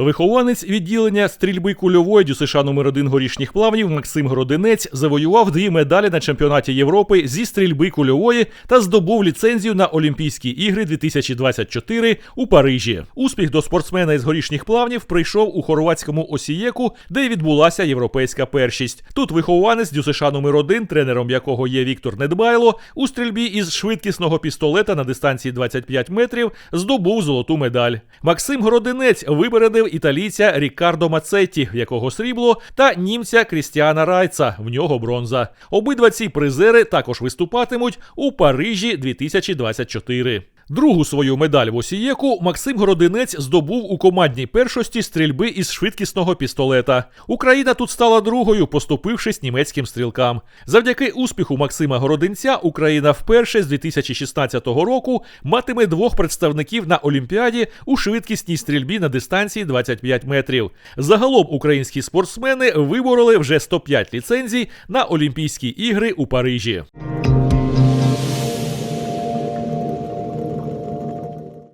Вихованець відділення стрільби кульової ДЮСШ номер 1 горішніх плавнів Максим Городинець завоював дві медалі на чемпіонаті Європи зі стрільби кульової та здобув ліцензію на Олімпійські ігри 2024 у Парижі. Успіх до спортсмена із горішніх плавнів прийшов у хорватському Осієку, де відбулася європейська першість. Тут вихованець ДЮСШ номер 1 тренером якого є Віктор Недбайло, у стрільбі із швидкісного пістолета на дистанції 25 метрів здобув золоту медаль. Максим Городинець випередив італійця Рікардо Мацетті, в якого срібло, та німця Крістіана Райца, в нього бронза. Обидва ці призери також виступатимуть у Парижі 2024. Другу свою медаль в Осієку Максим Городинець здобув у командній першості стрільби із швидкісного пістолета. Україна тут стала другою, поступившись німецьким стрілкам. Завдяки успіху Максима Городинця Україна вперше з 2016 року матиме двох представників на Олімпіаді у швидкісній стрільбі на дистанції 25 метрів. Загалом українські спортсмени вибороли вже 105 ліцензій на Олімпійські ігри у Парижі.